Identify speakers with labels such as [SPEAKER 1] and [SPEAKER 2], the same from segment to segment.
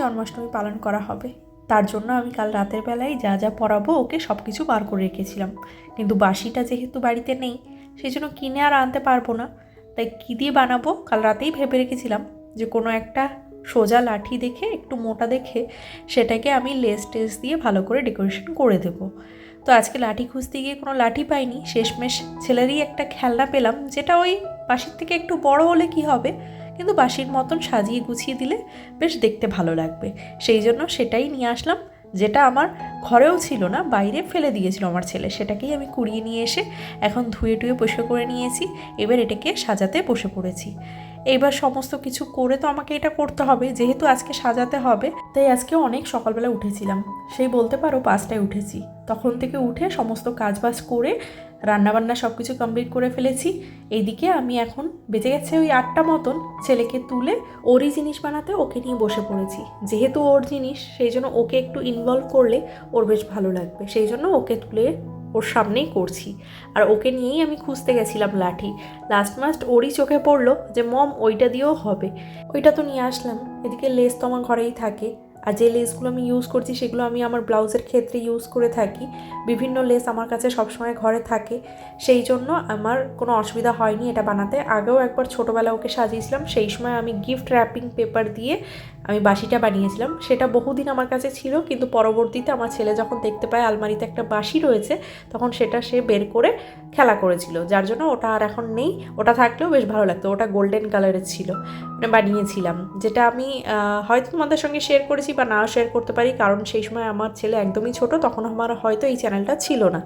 [SPEAKER 1] জন্মাষ্টমী পালন করা হবে। তার জন্য আমি কাল রাতের বেলায় যা যা পরাবো ওকে সব কিছু বার করে রেখেছিলাম। কিন্তু বাসিটা যেহেতু বাড়িতে নেই সেই জন্য কিনে আর আনতে পারব না। তাই কী দিয়ে বানাবো কাল রাতেই ভেবে রেখেছিলাম যে কোনো একটা সোজা লাঠি দেখে, একটু মোটা দেখে সেটাকে আমি লেস টেস দিয়ে ভালো করে ডেকোরেশন করে দেবো। তো আজকে লাঠি খুঁজতে গিয়ে কোনো লাঠি পাইনি। শেষমেশ ছেলেরই একটা খেলনা পেলাম, যেটা ওই বাসির থেকে একটু বড় হলে কি হবে? কিন্তু বাসির মতন সাজিয়ে গুছিয়ে দিলে বেশ দেখতে ভালো লাগবে। সেই জন্য সেটাই নিয়ে আসলাম। যেটা আমার ঘরেও ছিল না, বাইরে ফেলে দিয়েছিল আমার ছেলে। সেটাকেই আমি কুড়িয়ে নিয়ে এসে এখন ধুয়ে টুয়ে পরিষ্কার করে নিয়েছি। এবার এটাকে সাজাতে বসে পড়েছি। এবার সমস্ত কিছু করে তো আমাকে এটা করতে হবে। যেহেতু আজকে সাজাতে হবে, তাই আজকে অনেক সকালবেলা উঠেছিলাম। সেই বলতে পারো পাঁচটায় উঠেছি। তখন থেকে উঠে সমস্ত কাজবাজ করে রান্নাবান্না সব কিছু কমপ্লিট করে ফেলেছি। এইদিকে আমি এখন বেঁচে গেছে ওই আটটা মতন ছেলেকে তুলে, ওরই জিনিস বানাতে ওকে নিয়ে বসে পড়েছি। যেহেতু ওর জিনিস, সেই জন্য ওকে একটু ইনভলভ করলে ওর বেশ ভালো লাগবে। সেই জন্য ওকে তুলে ওর সামনেই করছি। আর ওকে নিয়েই আমি খুঁজতে গেছিলাম লাঠি। লাস্ট মাস্ট ওরই চোখে পড়ল যে, মম, ওইটা দিয়েও হবে। ওইটা তো নিয়ে আসলাম। এদিকে লেস তো আমার ঘরেই থাকে। আর যে লেসগুলো আমি ইউজ করছি, সেগুলো আমি আমার ব্লাউজের ক্ষেত্রে ইউজ করে থাকি। বিভিন্ন লেস আমার কাছে সবসময় ঘরে থাকে। সেই জন্য আমার কোনো অসুবিধা হয়নি এটা বানাতে। আগেও একবার ছোটোবেলা ওকে সাজিয়েছিলাম, সেই সময় আমি গিফট র্যাপিং পেপার দিয়ে আমি বাসিটা বানিয়েছিলাম। সেটা বহুদিন আমার কাছে ছিল, কিন্তু পরবর্তীতে আমার ছেলে যখন দেখতে পায় আলমারিতে একটা বাসি রয়েছে, তখন সেটা সে বের করে খেলা করেছিল, যার জন্য ওটা আর এখন নেই। ওটা থাকলেও বেশ ভালো লাগতো। ওটা গোল্ডেন কালারের ছিল। মানে বানিয়েছিলাম। যেটা আমি হয়তো তোমাদের সঙ্গে শেয়ার করেছি বা না শেয়ার করতে পারি, কারণ সেই সময় আমার ছেলে একদমই ছোট, তখন আমার হয়তো এই চ্যানেলটা ছিল না।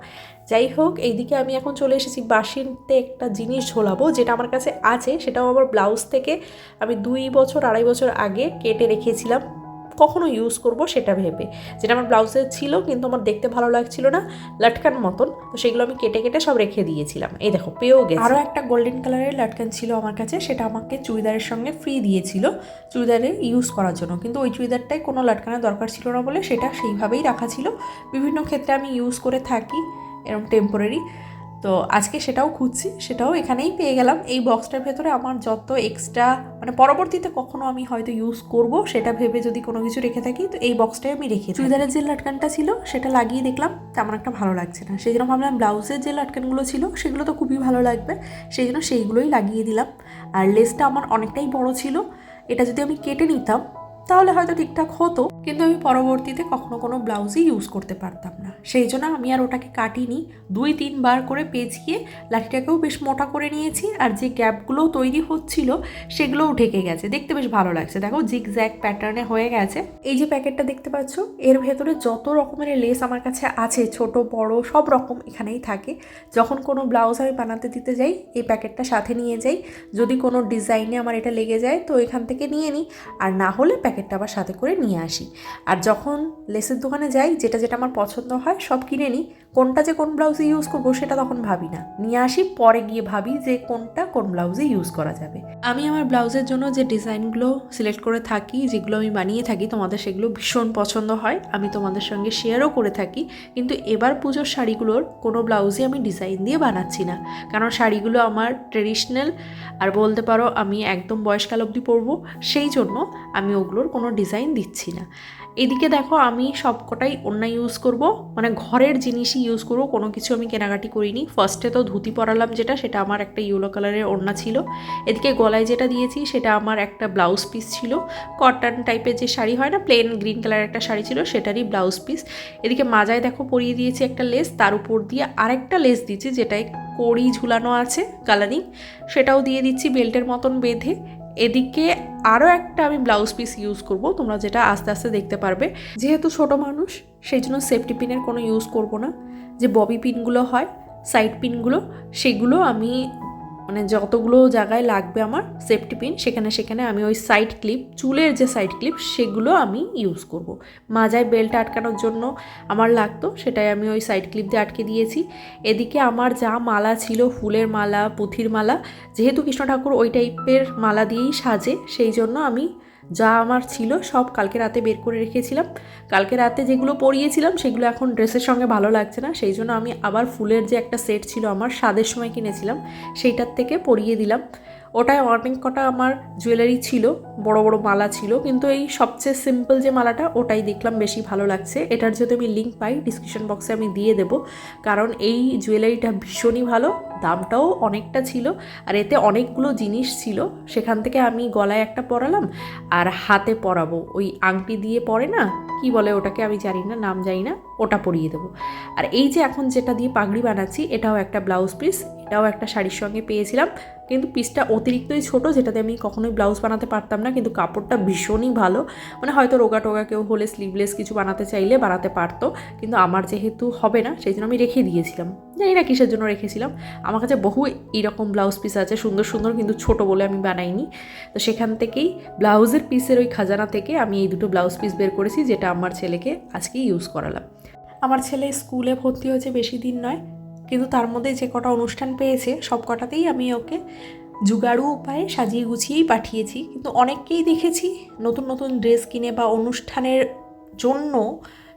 [SPEAKER 1] যাই হোক, এইদিকে আমি এখন চলে এসেছি বাসিতে একটা জিনিস ঝোলাবো, যেটা আমার কাছে আছে। সেটাও আমার ব্লাউজ থেকে আমি দুই বছর, আড়াই বছর আগে কেটে রেখেছিলাম। কখনো ইউজ করব সেটা ভেবে। যেটা আমার ব্লাউজে ছিল কিন্তু আমার দেখতে ভালো লাগছিল না, লাটকান মতন, তো সেগুলো আমি কেটে কেটে সব রেখে দিয়েছিলাম। এই দেখো, পেয়েও গেছে। আরও একটা গোল্ডেন কালারের লাটকান ছিল আমার কাছে, সেটা আমাকে চুড়িদারের সঙ্গে ফ্রি দিয়েছিল চুড়িদারে ইউজ করার জন্য। কিন্তু ওই চুড়িদারটাই কোনো লাটকানের দরকার ছিল না বলে সেটা সেইভাবেই রাখা ছিল। বিভিন্ন ক্ষেত্রে আমি ইউজ করে থাকি এরকম টেম্পোরারি তো আজকে সেটাও খুঁজছি, সেটাও এখানেই পেয়ে গেলাম। এই বক্সটার ভেতরে আমার যত এক্সট্রা মানে পরবর্তীতে কখনো আমি হয়তো ইউজ করব, সেটা ভেবে যদি কোনো কিছু রেখে থাকি, তো এই বক্সটাই আমি রেখে চুড়িদারের যে লাটকানটা ছিল, সেটা লাগিয়ে দেখলাম, তেমন একটা ভালো লাগছে না। সেই জন্য ভাবলাম ব্লাউজের যে লাটকানগুলো ছিল, সেগুলো তো খুবই ভালো লাগবে, সেই জন্য সেইগুলোই লাগিয়ে দিলাম। আর লেসটা আমার অনেকটাই বড় ছিল, এটা যদি আমি কেটে নিতাম, তাহলে হয়তো ঠিকঠাক হতো। কিন্তু আমি পরবর্তীতে কখনো কোনো ব্লাউজই ইউজ করতে পারতাম না। সেই জন্য আমি আর ওটাকে কাটিনি। দুই তিনবার করে পেঁচিয়ে লাঠিটাকেও বেশ মোটা করে নিয়েছি আর যে গ্যাপগুলোও তৈরি হচ্ছিল সেগুলোও ঢেকে গেছে। দেখতে বেশ ভালো লাগছে। দেখো জিগ জ্যাক প্যাটার্নে হয়ে গেছে। এই যে প্যাকেটটা দেখতে পাচ্ছ, এর ভেতরে যত রকমের লেস আমার কাছে আছে, ছোট, বড়, সব রকম এখানেই থাকে। যখন কোনো ব্লাউজ আমি বানাতে দিতে যাই, এই প্যাকেটটা সাথে নিয়ে যাই। যদি কোনো ডিজাইনে আমার এটা লেগে যায়, তো এখান থেকে নিয়ে নিই। আর না হলে প্যাকেটটা আবার সাথে করে নিয়ে আসি। আর যখন লেসের দোকানে যাই যেটা যেটা আমার পছন্দ হয় সব কিনে নিই। কোনটা যে কোন ব্লাউজে ইউজ করব সেটা তখন ভাবি না। নিয়ে আসি, পরে গিয়ে ভাবি যে কোনটা কোন ব্লাউজে ইউজ করা যাবে। আমি আমার ব্লাউজের জন্য যে ডিজাইনগুলো সিলেক্ট করে থাকি, যেগুলো আমি বানিয়ে থাকি, তোমাদের সেগুলো ভীষণ পছন্দ হয়। আমি তোমাদের সঙ্গে শেয়ারও করে থাকি। কিন্তু এবার পুজোর শাড়িগুলোর কোনো ব্লাউজই আমি ডিজাইন দিয়ে বানাচ্ছি না। কারণ শাড়িগুলো আমার ট্রেডিশনাল আর বলতে পারো আমি একদম বয়সকাল অবধি পরবো, সেই জন্য আমি ওগুলোর কোনো ডিজাইন দিচ্ছি না। এদিকে দেখো আমি সবকটাই অন্য ইউজ করব। মানে ঘরের জিনিসই ইউজ করব, কোনো কিছু আমি কেনাকাটি করিনি। ফার্স্টে তো ধুতি পরালাম যেটা, সেটা আমার একটা ইয়েলো কালারের ওড়না ছিল। এদিকে গলায় যেটা দিয়েছি, সেটা আমার একটা ব্লাউজ পিস ছিল। কটন টাইপের যে শাড়ি হয় না প্লেন গ্রিন কালারের একটা শাড়ি ছিল, সেটারই ব্লাউজ পিস এদিকে মাজায় দেখো পরিয়ে দিয়েছি একটা লেস তার উপর দিয়ে আরেকটা লেস দিচ্ছি, যেটায় কড়ি ঝুলানো আছে কালারিং সেটাও দিয়ে দিচ্ছি বেল্টের মতন বেঁধে। এদিকে আরও একটা আমি ব্লাউজ পিস ইউজ করব, তোমরা যেটা আস্তে আস্তে দেখতে পারবে। যেহেতু ছোট মানুষ, সেই জন্য সেফটি পিনের কোনো ইউজ করব না। যে ববি পিনগুলো হয় সাইড পিনগুলো সেগুলো আমি মানে যতগুলো জায়গায় লাগবে আমার সেফটি পিন সেখানে সেখানে আমি ওই সাইড ক্লিপ চুলের যে সাইড ক্লিপ সেগুলো আমি ইউজ করব। মাজায় বেল্ট আটকানোর জন্য আমার লাগতো, সেটাই আমি ওই সাইড ক্লিপ দিয়ে আটকে দিয়েছি এদিকে আমার যা মালা ছিল, ফুলের মালা, পুঁথির মালা, যেহেতু কৃষ্ণ ঠাকুর ওই টাইপের মালা দিয়েই সাজে, সেই জন্য আমি যা আমার ছিল সব কালকে রাতে বের করে রেখেছিলাম। কালকে রাতে যেগুলো পরিয়েছিলাম, সেগুলো এখন ড্রেসের সঙ্গে ভালো লাগছে না। সেই জন্য আমি আবার ফুলের যে একটা সেট ছিল আমার, স্বাদের সময় কিনেছিলাম, সেইটার থেকে পরিয়ে দিলাম। ওটায় অনেক কটা আমার জুয়েলারি ছিল, বড় বড় মালা ছিল, কিন্তু এই সবচেয়ে সিম্পল যে মালাটা, ওটাই দেখলাম বেশি ভালো লাগছে। এটার যদি আমি লিঙ্ক পাই ডিসক্রিপশন বক্সে আমি দিয়ে দেবো। কারণ এই জুয়েলারিটা ভীষণই ভালো দামটাও অনেকটা ছিল আর এতে অনেকগুলো জিনিস ছিল। সেখান থেকে আমি গলায় একটা পরালাম আর হাতে পরাবো। ওই আংটি দিয়ে পরে না, কি বলে ওটাকে আমি জানি না, নাম জানি না, ওটা পরিয়ে দেবো। আর এই যে এখন যেটা দিয়ে পাগড়ি বানাচ্ছি, এটাও একটা ব্লাউজ পিস, এটাও একটা শাড়ির সঙ্গে পেয়েছিলাম। কিন্তু পিসটা অতিরিক্তই ছোট, যেটাতে আমি কখনোই ব্লাউজ বানাতে পারতাম না, কিন্তু কাপড়টা ভীষণই ভালো। মানে হয়তো রোগা টোগা কেউ হলে স্লিভলেস কিছু বানাতে চাইলে বানাতে পারতো, কিন্তু আমার যেহেতু হবে না, সেই জন্য আমি রেখে দিয়েছিলাম। জানি না কিসের জন্য রেখেছিলাম। আমার কাছে বহু এরকম ব্লাউজ পিস আছে, সুন্দর সুন্দর কিন্তু ছোট বলে আমি বানাইনি। তো সেখান থেকেই ব্লাউজের পিসের ওই খাজানা থেকে আমি এই দুটো ব্লাউজ পিস বের করেছি, যেটা আমার ছেলেকে আজকে ইউজ করালাম। আমার ছেলে স্কুলে ভর্তি হয়েছে বেশি দিন নয়, কিন্তু তার মধ্যে যে কটা অনুষ্ঠান পেয়েছে, সব কটাতেই আমি ওকে জুগাড়ু উপায়ে সাজিয়ে গুছিয়েই পাঠিয়েছি। কিন্তু অনেককেই দেখেছি নতুন নতুন ড্রেস কিনে বা অনুষ্ঠানের জন্য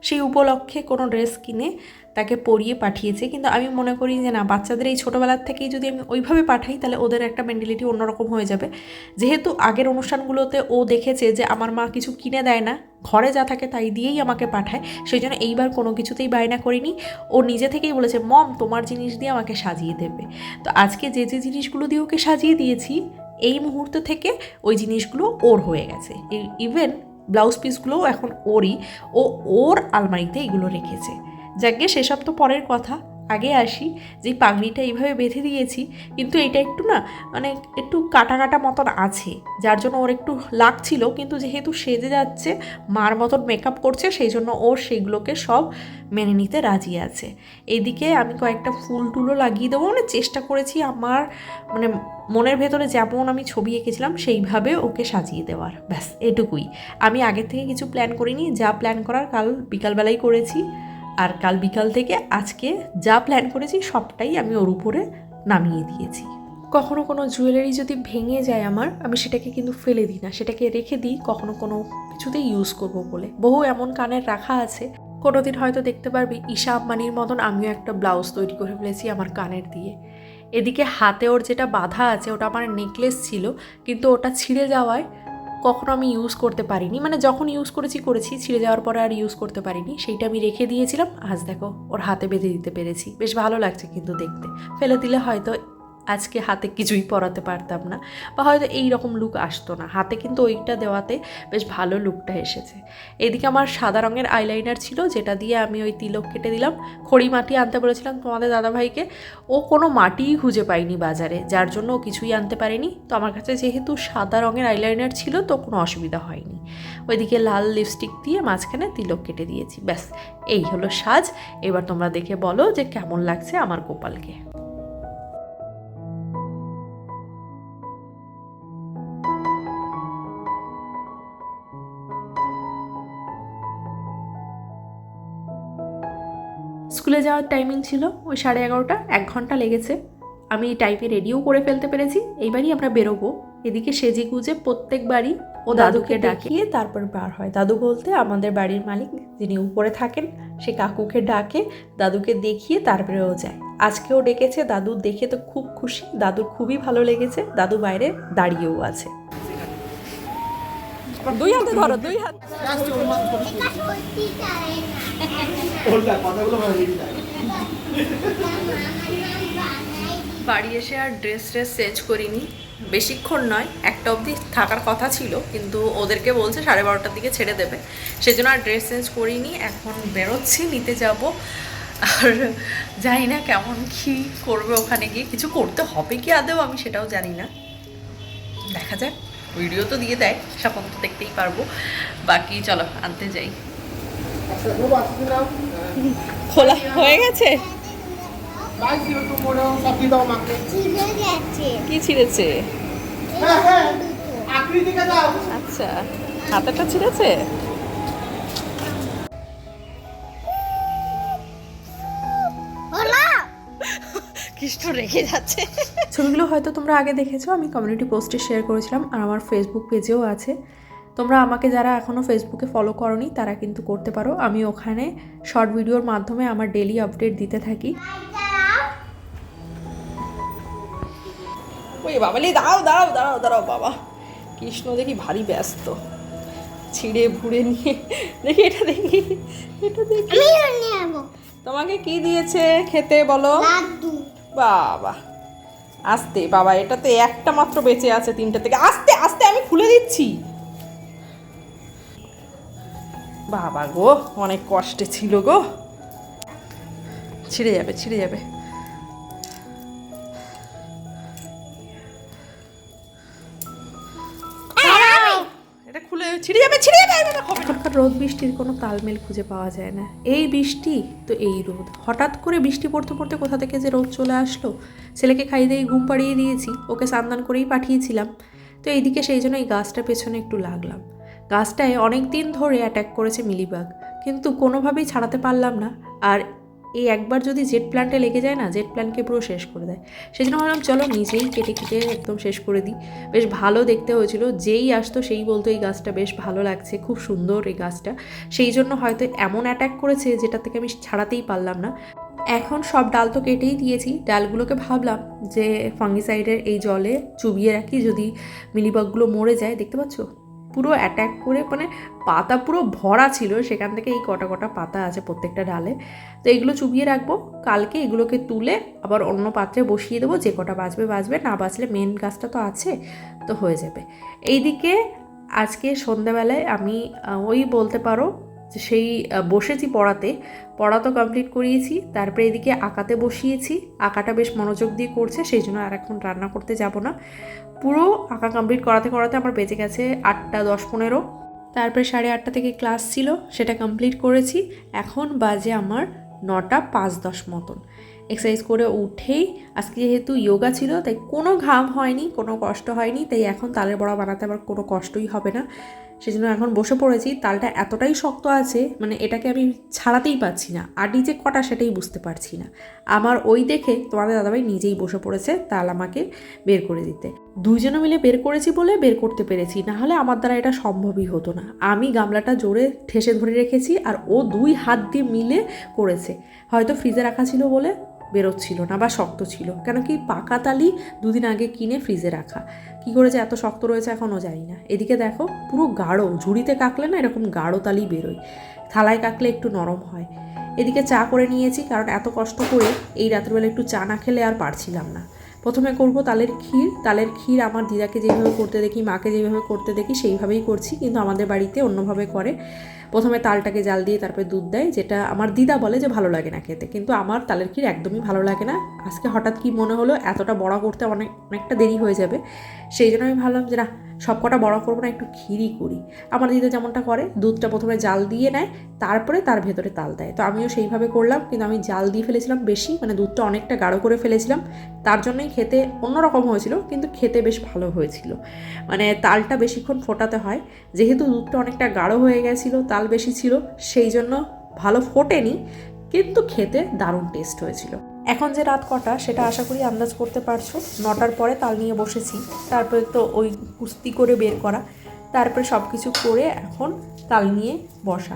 [SPEAKER 1] সেই উপলক্ষে কোনো ড্রেস কিনে তাকে পরিয়ে পাঠিয়েছে। কিন্তু আমি মনে করি যে না, বাচ্চাদের এই ছোটোবেলার থেকেই যদি আমি ওইভাবে পাঠাই, তাহলে ওদের একটা মেন্টালিটি অন্যরকম হয়ে যাবে। যেহেতু আগের অনুষ্ঠানগুলোতে ও দেখেছে যে আমার মা কিছু কিনে দেয় না, ঘরে যা থাকে তাই দিয়েই আমাকে পাঠায়, সেই জন্য এইবার কোনো কিছুতেই বায়না করিনি। ও নিজে থেকেই বলেছে, মম, তোমার জিনিস দিয়ে আমাকে সাজিয়ে দেবে। তো আজকে যে যে জিনিসগুলো দিয়ে ওকে সাজিয়ে দিয়েছি, এই মুহূর্ত থেকে ওই জিনিসগুলো ওর হয়ে গেছে। ইভেন ব্লাউজ পিসগুলোও এখন ওরই ও ওর আলমারিতে এগুলো রেখেছে। যাকে সেসব তো পরের কথা। আগে আসি, যে পাগড়িটা এইভাবে বেঁধে দিয়েছি, কিন্তু এটা একটু না মানে একটু কাটা কাটা মতন আছে, যার জন্য ওর একটু লাগছিল, কিন্তু যেহেতু সেজে যাচ্ছে, মার মতন মেকআপ করছে, সেই জন্য ওর সেগুলোকে সব মেনে নিতে রাজি আছে। এইদিকে আমি কয়েকটা ফুল টুলও লাগিয়ে দেবো মানে চেষ্টা করেছি আমার মানে মনের ভেতরে যেমন আমি ছবি এঁকেছিলাম, সেইভাবে ওকে সাজিয়ে দেওয়ার, ব্যাস, এটুকুই। আমি আগে থেকে কিছু প্ল্যান করিনি, যা প্ল্যান করার কাল বিকালবেলাই করেছি। আর কাল বিকাল থেকে আজকে যা প্ল্যান করেছি সবটাই আমি ওর উপরে নামিয়ে দিয়েছি। কখনো কোনো জুয়েলারি যদি ভেঙে যায় আমার, আমি সেটাকে কিন্তু ফেলে দিই না, সেটাকে রেখে দিই, কখনো কোনো কিছুতেই ইউজ করব বলে। বহু এমন কানের রাখা আছে কোনো দিন হয়তো দেখতে পারবি ঈশা আম্বানির মতন আমিও একটা ব্লাউজ তৈরি করে ফেলেছি আমার কানের দিয়ে। এদিকে হাতে ওর যেটা বাধা আছে, ওটা আমার নেকলেস ছিল, কিন্তু ওটা ছিঁড়ে যাওয়ায় কখনো আমি ইউজ করতে পারিনি। মানে যখন ইউজ করেছি করেছি, ছিঁড়ে যাওয়ার পরে আর ইউজ করতে পারিনি। সেইটা আমি রেখে দিয়েছিলাম। আজ দেখো, ওর হাতে বেঁধে দিতে পেরেছি। বেশ ভালো লাগছে কিন্তু দেখতে। ফেলে দিলে হয়তো আজকে হাতে কিছুই পরাতে পারতাম না বা হয়তো এই রকম লুক আসতো না। হাতে কিন্তু ওইটা দেওয়াতে বেশ ভালো লুকটা এসেছে। এদিকে আমার সাদা রঙের আইলাইনার ছিল, যেটা দিয়ে আমি ওই তিলক কেটে দিলাম, খড়ি মাটি আনতে বলেছিলাম তোমাদের দাদাভাইকে। ও কোনো মাটিই খুঁজে পায়নি বাজারে, যার জন্য ও কিছুই আনতে পারেনি। তো আমার কাছে যেহেতু সাদা রঙের আইলাইনার ছিল, তো কোনো অসুবিধা হয়নি। ওইদিকে লাল লিপস্টিক দিয়ে মাঝখানে তিলক কেটে দিয়েছি। ব্যাস, এই হলো সাজ। এবার তোমরা দেখে বলো যে কেমন লাগছে আমার গোপালকে। স্কুলে যাওয়ার টাইমিং ছিল ওই সাড়ে এগারোটা এক ঘণ্টা লেগেছে। আমি টাইপে রেডিও করে ফেলতে পেরেছি। এইবারই আমরা বেরোবো। এদিকে সেজে গুজে প্রত্যেকবারই ও দাদুকে ডাকিয়ে তারপর বার হয়। দাদু বলতে আমাদের বাড়ির মালিক যিনি উপরে থাকেন সে কাকুকে ডাকে দাদুকে দেখিয়ে তারপরে ও যায়। আজকেও ডেকেছে দাদু দেখে তো খুব খুশি। দাদুর খুবই ভালো লেগেছে। দাদু বাইরে দাঁড়িয়েও আছে। দুই হাতে ধরো দুই হাত। বাড়ি এসে আর ড্রেস ট্রেস চেঞ্জ করিনি। বেশিক্ষণ নয় একটা অবধি থাকার কথা ছিল কিন্তু ওদেরকে বলছে সাড়ে বারোটার দিকে ছেড়ে দেবে। সেজন্য আর ড্রেস চেঞ্জ করিনি এখন বেরোচ্ছি নিতে যাব। আর জানি না কেমন কি করবে ওখানে গিয়ে কিছু করতে হবে কি আদেও আমি সেটাও জানি না। দেখা যাক ভিডিও তো দিয়ে দেয় সকল তো দেখতেই পারব। বাকি চলো আনতে যাই। খোলা হয়ে গেছে? কি ছিঁড়েছে? আচ্ছা হাতেরটা ছিঁড়েছে? কৃষ্ণ রেখে যাচ্ছে। ছবিগুলো হয়তো তোমরা আগে দেখেছ আমি কমিউনিটি পোস্টে শেয়ার করেছিলাম আর আমার ফেসবুক পেজেও আছে। তোমরা আমাকে যারা এখনও ফেসবুকে ফলো করনি তারা কিন্তু করতে পারো। আমি ওখানে শর্ট ভিডিওর মাধ্যমে আমার ডেলি আপডেট দিতে থাকি। ওই বাবালি দাঁড়াও দাঁড়াও দাঁড়াও দাঁড়াও বাবা। কৃষ্ণ দেখি ভারী ব্যস্ত। ছিঁড়ে ভুড়ে নিয়ে দেখি এটা দেখি এটা দেখি। তোমাকে কি দিয়েছে খেতে বলো?
[SPEAKER 2] লাড্ডু।
[SPEAKER 1] বাবা আস্তে বাবা এটা তো একটা মাত্র বেঁচে আছে তিনটে থেকে। আস্তে আস্তে আমি খুলে দিচ্ছি। বাবা গো, অনেক কষ্টে ছিল গো। ছিঁড়ে যাবে ছিঁড়ে যাবে। রোদ বৃষ্টির কোনো তালমেল খুঁজে পাওয়া যায় না। এই বৃষ্টি তো এই রোদ। হঠাৎ করে বৃষ্টি পড়তে পড়তে কোথা থেকে যে রোদ চলে আসলো, ছেলেকে খাইয়ে দিয়ে ঘুম পাড়িয়ে দিয়েছি, ওকে স্নান করেই পাঠিয়েছিলাম। তো এইদিকে সেই জন্য এই গাছটা পেছনে একটু লাগলাম। গাছটায় অনেক দিন ধরে অ্যাটাক করেছে মিলিবাগ। কিন্তু কোনোভাবেই ছাড়াতে পারলাম না। আর এই একবার যদি জেট প্ল্যান্টে লেগে যায় না জেট প্ল্যান্টকে পুরো শেষ করে দেয়। সেই জন্য ভাবলাম, চলো নিজেই কেটে কেটে একদম শেষ করে দিই। বেশ ভালো দেখতে হয়েছিল। যেই আসতো সেই বলতো, এই গাছটা বেশ ভালো লাগছে, খুব সুন্দর এই গাছটা। সেই জন্য হয়তো এমন অ্যাটাক করেছে যেটা থেকে আমি ছাড়াতেই পারলাম না। এখন সব ডাল তো কেটেই দিয়েছি। ডালগুলোকে ভাবলাম যে ফাঙ্গিসাইডের এই জলে চুবিয়ে রাখি। যদি মিলিবাগগুলো মরে যায়, দেখতে পাচ্ছ? পুরো অ্যাট্যাক করে মানে পাতা পুরো ভরা ছিল, সেখান থেকে এই কটা কটা পাতা আছে প্রত্যেকটা ডালে। তো এগুলো চুবিয়ে রাখব, কালকে এগুলোকে তুলে আবার অন্য পাত্রে বসিয়ে দেবো, যে কটা বাঁচবে বাঁচবে না বাঁচলে মেন গাছটা তো আছে, তো হয়ে যাবে। এইদিকে আজকে সন্ধ্যাবেলায় আমি ওই বলতে পারো সেই বসেছি পড়াতে। পড়া তো কমপ্লিট করিয়েছি, তারপরে এদিকে আঁকাতে বসিয়েছি। আঁকাটা বেশ মনোযোগ দিয়ে করছে, সেই জন্য আর এখন রান্না করতে যাব না। পুরো আঁকা কমপ্লিট করাতে করাতে আমার বেঁচে গেছে আটটা দশ পনেরো। তারপরে সাড়ে আটটা থেকে ক্লাস ছিল, সেটা কমপ্লিট করেছি। এখন বাজে আমার নটা পাঁচ দশ মতন। এক্সারসাইজ করে উঠেই, আজকে যেহেতু যোগা ছিল, তাই কোনো ঘাম হয়নি, কোনো কষ্ট হয়নি, তাই এখন তালের বড়া বানাতে আমার কোনো কষ্টই হবে না। সেজন্য এখন বসে পড়েছি, তালটা এতটাই শক্ত আছে মানে এটাকে আমি ছাড়াতেই পারছি না আডি যে কটা সেটাই বুঝতে পারছি না। আমার ওই দেখে তোমাদের দাদাভাই নিজেই বসে পড়েছে তাল আমাকে বের করে দিতে। দুইজনে মিলে বের করেছি বলে বের করতে পেরেছি, না হলে আমার দ্বারা এটা সম্ভবই হতো না। আমি গামলাটা জোরে ঠেসে ধরে রেখেছি আর ও দুই হাত দিয়ে মিলে করেছে। হয়তো ফ্রিজে রাখা ছিল বলে বেরোচ্ছিল না বা শক্ত ছিল। কেন কি পাকা তালি দুদিন আগে কিনে ফ্রিজে রাখা। কি করেছে এত শক্ত রয়েছে এখনও জানি না। এদিকে দেখো, পুরো গাঢ়, ঝুড়িতে কাকলে না এরকম গাঢ় তালি বেরোয়। থালায় কাকলে একটু নরম হয়। এদিকে চা করে নিয়েছি, কারণ এত কষ্ট করে এই রাত্রিবেলা একটু চা না খেলে আর পারছিলাম না। প্রথমে করব তালের ক্ষীর। তালের ক্ষীর আমার দিদাকে যেভাবে করতে দেখি, মাকে যেভাবে করতে দেখি, সেইভাবেই করছি। কিন্তু আমাদের বাড়িতে অন্যভাবে করে। প্রথমে তালটাকে জাল দিয়ে তারপরে দুধ দেয়, যেটা আমার দিদা বলে যে ভালো লাগে না খেতে। কিন্তু আমার তালের ক্ষীর একদমই ভালো লাগে না। আজকে হঠাৎ কি মনে হলো, এতটা বড়া করতে অনেক, অনেকটা দেরি হয়ে যাবে। সেই জন্য আমি ভাবলাম যে না সব কটা বড়া করব না, একটু ক্ষীরই করি। আমার দিদা যেমনটা করে, দুধটা প্রথমে জাল দিয়ে নেয়, তারপরে তার ভেতরে তাল দেয়। তো আমিও সেইভাবে করলাম, কিন্তু আমি জাল দিয়ে ফেলেছিলাম বেশি মানে দুধটা অনেকটা গাঢ় করে ফেলেছিলাম। তার জন্যই খেতে অন্যরকম হয়েছিল, কিন্তু খেতে বেশ ভালো হয়েছিল। মানে তালটা বেশিক্ষণ ফোটাতে হয়, যেহেতু দুধটা অনেকটা গাঢ় হয়ে গেছিল, তাল বেশি ছিল, সেই জন্য ভালো ফোটেনি, কিন্তু খেতে দারুণ টেস্ট হয়েছিল। এখন যে রাত কটা, সেটা আশা করি আন্দাজ করতে পারছ। নটার পরে তাল নিয়ে বসেছি। তারপরে তো ওই কুস্তি করে বের করা। তারপরে সব কিছু করে এখন তাল নিয়ে বসা।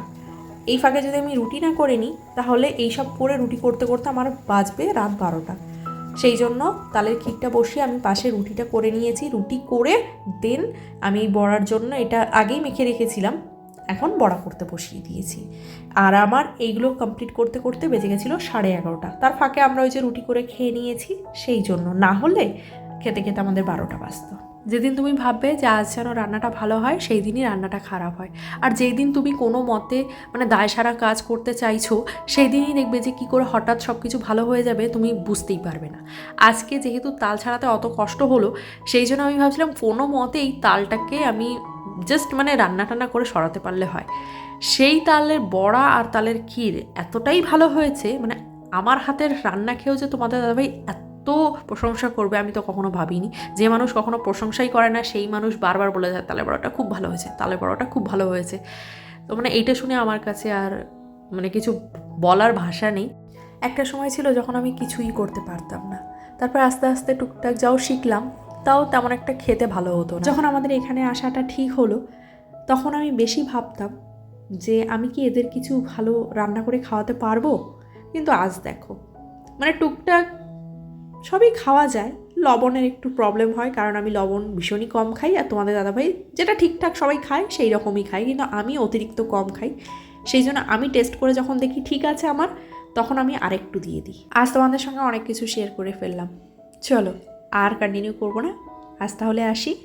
[SPEAKER 1] এই ফাঁকে যদি আমি রুটি না করে নিই, তাহলে এইসব করে রুটি করতে করতে আমার বাজবে রাত বারোটা। সেই জন্য তালের ক্ষীরটা বসিয়ে আমি পাশে রুটিটা করে নিয়েছি। রুটি করে দেন আমি এই বড়ার জন্য। এটা আগেই মেখে রেখেছিলাম। এখন বড়া করতে বসিয়ে দিয়েছি। আর আমার এইগুলো কমপ্লিট করতে করতে বেজে গেছিল সাড়ে এগারোটা। তার ফাঁকে আমরা ওই যে রুটি করে খেয়ে নিয়েছি, সেই জন্য। না হলে খেতে খেতে আমাদের বারোটা বাজতো। যেদিন তুমি ভাববে যে আজ যেন রান্নাটা ভালো হয়, সেই দিনই রান্নাটা খারাপ হয়। আর যেই দিন তুমি কোনো মতে মানে দায় সারা কাজ করতে চাইছো, সেই দিনই দেখবে যে কী করে হঠাৎ সব কিছু ভালো হয়ে যাবে তুমি বুঝতেই পারবে না। আজকে যেহেতু তাল ছাড়াতে অত কষ্ট হলো, সেই জন্য আমি ভাবছিলাম কোনো মতে এই তালটাকে আমি জাস্ট মানে রান্না টান্না করে সরাতে পারলে হয়। সেই তালের বড়া আর তালের ক্ষীর এতটাই ভালো হয়েছে মানে আমার হাতের রান্না খেয়েও যে তোমাদের দাদাভাই এত প্রশংসা করবে আমি তো কখনো ভাবিনি। যে মানুষ কখনো প্রশংসাই করে না, সেই মানুষ বারবার বলে যায় তালের বড়াটা খুব ভালো হয়েছে, তালের বড়াটা খুব ভালো হয়েছে। তো মানে এইটা শুনে আমার কাছে আর মানে কিছু বলার ভাষা নেই। একটা সময় ছিল যখন আমি কিছুই করতে পারতাম না। তারপর আস্তে আস্তে টুকটাক যাও শিখলাম। তাও তেমন একটা খেতে ভালো হতো না। যখন আমাদের এখানে আসাটা ঠিক হলো, তখন আমি বেশি ভাবতাম যে আমি কি এদের কিছু ভালো রান্না করে খাওয়াতে পারব? কিন্তু আজ দেখো মানে টুকটাক সবই খাওয়া যায়। লবণের একটু প্রবলেম হয়, কারণ আমি লবণ ভীষণই কম খাই আর তোমাদের দাদাভাই যেটা ঠিকঠাক সবাই খায়, সেই রকমই খাই কিন্তু আমি অতিরিক্ত কম খাই। সেই জন্য আমি টেস্ট করে যখন দেখি ঠিক আছে আমার, তখন আমি আরেকটু দিয়ে দিই। আজ তোমাদের সঙ্গে অনেক কিছু শেয়ার করে ফেললাম। চলো। আর কন্টিনিউ করব না। আজ তাহলে আসি।